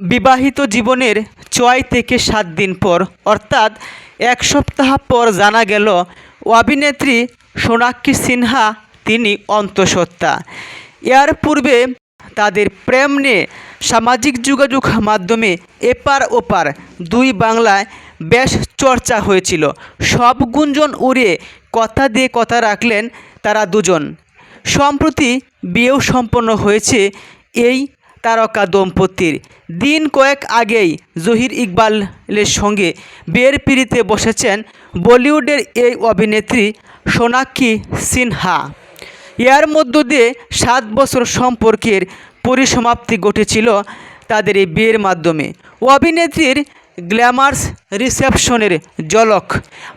বিবাহিত জীবনের ছয় থেকে সাত দিন পর, অর্থাৎ এক সপ্তাহ পর জানা গেল, অভিনেত্রী সোনাক্ষী সিনহা তিনি অন্তঃসত্ত্বা। এর পূর্বে তাদের প্রেম নিয়ে সামাজিক যোগাযোগ মাধ্যমে এপার ওপার দুই বাংলায় বেশ চর্চা হয়েছিল। সব গুঞ্জন উড়িয়ে কথা দিয়ে কথা রাখলেন তারা দুজন। সম্প্রতি বিয়েও সম্পন্ন হয়েছে এই তারকা দম্পতির। দিন কয়েক আগেই জহির ইকবালের সঙ্গে বিয়ের পিড়িতে বসেছেন বলিউডের এই অভিনেত্রী সোনাক্ষী সিনহা। এর মধ্য দিয়ে সাত বছর সম্পর্কের পরিসমাপ্তি ঘটেছিল তাদের এই বিয়ের মাধ্যমে। অভিনেত্রীর গ্ল্যামার্স রিসেপশনের ঝলক।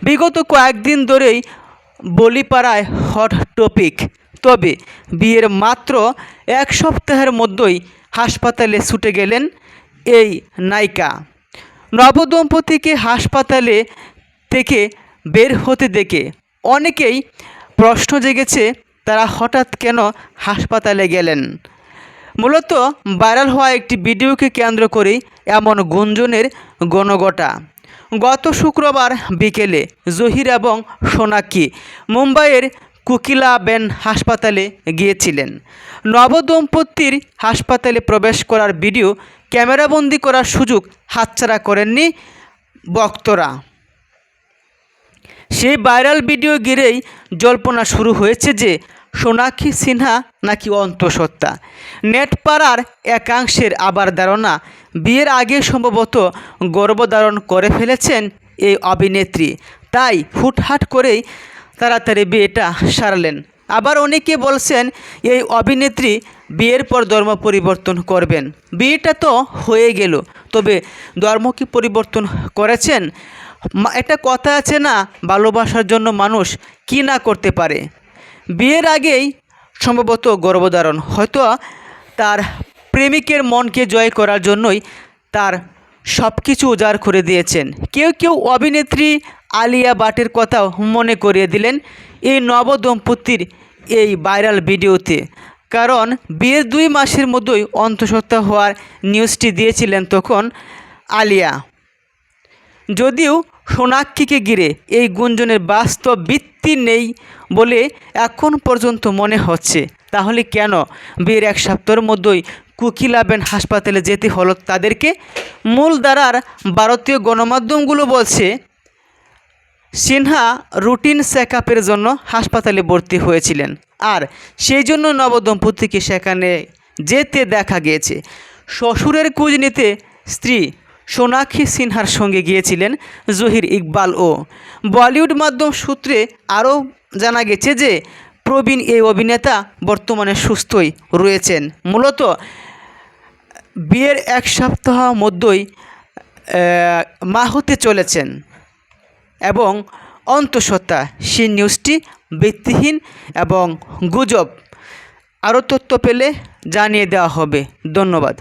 বিগত কয়েকদিন ধরেই বলিপাড়ায় হট টপিক। তবে বিয়ের মাত্র এক সপ্তাহের মধ্যেই হাসপাতালে ছুটে গেলেন এই নায়িকা। নবদম্পতিকে হাসপাতালে থেকে বের হতে দেখে অনেকেই প্রশ্ন জেগেছে, তারা হঠাৎ কেন হাসপাতালে গেলেন? মূলত ভাইরাল হওয়া একটি ভিডিওকে কেন্দ্র করেই এমন গুঞ্জনের গণগটা। গত শুক্রবার বিকেলে জহির এবং সোনাক্ষী মুম্বাইয়ের কুকিলা বেন হাসপাতালে গিয়েছিলেন। নবদম্পতির হাসপাতালে প্রবেশ করার ভিডিও ক্যামেরাবন্দি করার সুযোগ হাতছাড়া করেননি বক্তরা। সেই ভাইরাল ভিডিও ঘিরেই জল্পনা শুরু হয়েছে যে সোনাক্ষী সিনহা নাকি অন্তঃসত্ত্বা। নেটপাড়ার একাংশের আবার ধারণা, বিয়ের আগে সম্ভবত গর্ভধারণ করে ফেলেছেন এই অভিনেত্রী। তাই হুটহাট করেই তাড়াতাড়ি বিয়েটা সারলেন। আবার অনেকে বলছেন, এই অভিনেত্রী বিয়ের পর ধর্ম পরিবর্তন করবেন। বিয়েটা তো হয়ে গেল। তবে ধর্ম কি পরিবর্তন করেছেন? একটা কথা আছে না, ভালোবাসার জন্য মানুষ কি না করতে পারে? বিয়ের আগেই সম্ভবত গর্ভধারণ। হয়তো তার প্রেমিকের মনকে জয় করার জন্যই তার সব কিছু উজাড় করে দিয়েছেন। কেউ কেউ অভিনেত্রী আলিয়া বাটের কথাও মনে করিয়ে দিলেন এই নবদম্পতির এই ভাইরাল ভিডিওতে। কারণ বিয়ের দুই মাসের মধ্যেই অন্তঃসত্ত্বা হওয়ার নিউজটি দিয়েছিলেন তখন আলিয়া। যদিও সোনাক্ষীকে ঘিরে এই গুঞ্জনের বাস্তব ভিত্তি নেই বলে এখন পর্যন্ত মনে হচ্ছে। তাহলে কেন বিয়ের এক সপ্তাহের মধ্যেই কুকিলাবেন হাসপাতালে যেতে হলো তাদেরকে? মূল ধারার ভারতীয় গণমাধ্যমগুলো বলছে সিনহা রুটিন চেক জন্য হাসপাতালে ভর্তি হয়েছিলেন। আর সেই জন্য নবদম্পতিকে সেখানে যেতে দেখা গিয়েছে। শ্বশুরের খোঁজ নিতে স্ত্রী সোনাক্ষী সিনহার সঙ্গে গিয়েছিলেন জহির ইকবাল ও। বলিউড মাধ্যম সূত্রে আরও জানা গেছে যে, প্রবীণ এই অভিনেতা বর্তমানে সুস্থই রয়েছেন। মূলত বিয়ের এক সপ্তাহ মধ্যেই মা হতে চলেছেন। এবং অন্তঃসত্ত্বা সেই নিউজটি ভিত্তিহীন এবং গুজব। আরও তথ্য পেলে জানিয়ে দেওয়া হবে। ধন্যবাদ।